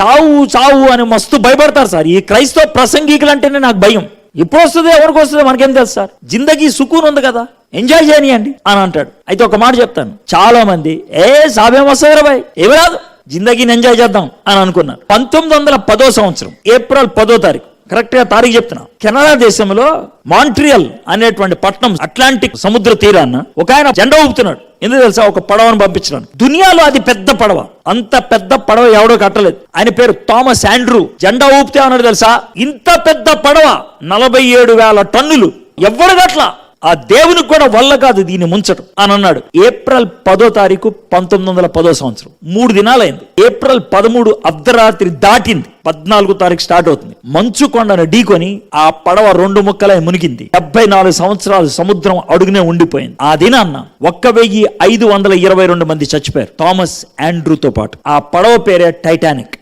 చావు చావు అని మస్తు భయపడతారు సార్. ఈ క్రైస్తవ ప్రసంగికులు అంటేనే నాకు భయం. ఎప్పుడు వస్తుంది ఎవరికి వస్తుంది మనకేం తెలుసు సార్. జిందగీ సుకూన్ ఉంది కదా. ఎంజాయ్ చేయనియండి అని అంటాడు. అయితే ఒక మాట చెప్తాను. చాలా మంది ఏ సాబేం వస్తుంది బాయ్? ఏమి రాదు. జిందగీని ఎంజాయ్ చేద్దాం అని అనుకున్నారు. పంతొమ్మిది వందల పదో సంవత్సరం ఏప్రిల్ పదో తారీఖు. కరెక్ట్గా తారీఖు చెప్తున్నా. కెనడా దేశంలో మాంట్రియల్ అనేటువంటి పట్టణం అట్లాంటిక్ సముద్ర తీరాన్న ఒక ఆయన జెండా ఊపుతున్నాడు. ఎందుకు తెలుసా? ఒక పడవను పంపించడానికి దునియాలో అది పెద్ద పడవ. అంత పెద్ద పడవ ఎవడో కట్టలేదు. ఆయన పేరు థామస్ ఆండ్రూ. జెండా ఊపితే అన్నాడు తెలుసా? ఇంత పెద్ద పడవ నలభై ఏడు వేల టన్నులు. ఎవ్వరు గట్ల ఆ దేవునికి కూడా వల్ల కాదు దీన్ని ముంచడం అని అన్నాడు. ఏప్రిల్ పదో తారీఖు పంతొమ్మిది వందల పదో సంవత్సరం. మూడు దినాలైంది. ఏప్రిల్ పదమూడు అర్ధరాత్రి దాటింది. పద్నాలుగో తారీఖు స్టార్ట్ అవుతుంది. మంచు కొండను ఢీకొని ఆ పడవ రెండు ముక్కలై మునిగింది. డెబ్బై నాలుగు సంవత్సరాలు సముద్రం అడుగునే ఉండిపోయింది. ఆ దినాన్న ఒక్క వెయ్యి ఐదు వందల ఇరవై రెండు మంది చచ్చిపోయారు. థామస్ ఆండ్రూతో పాటు. ఆ పడవ పేరే టైటానిక్.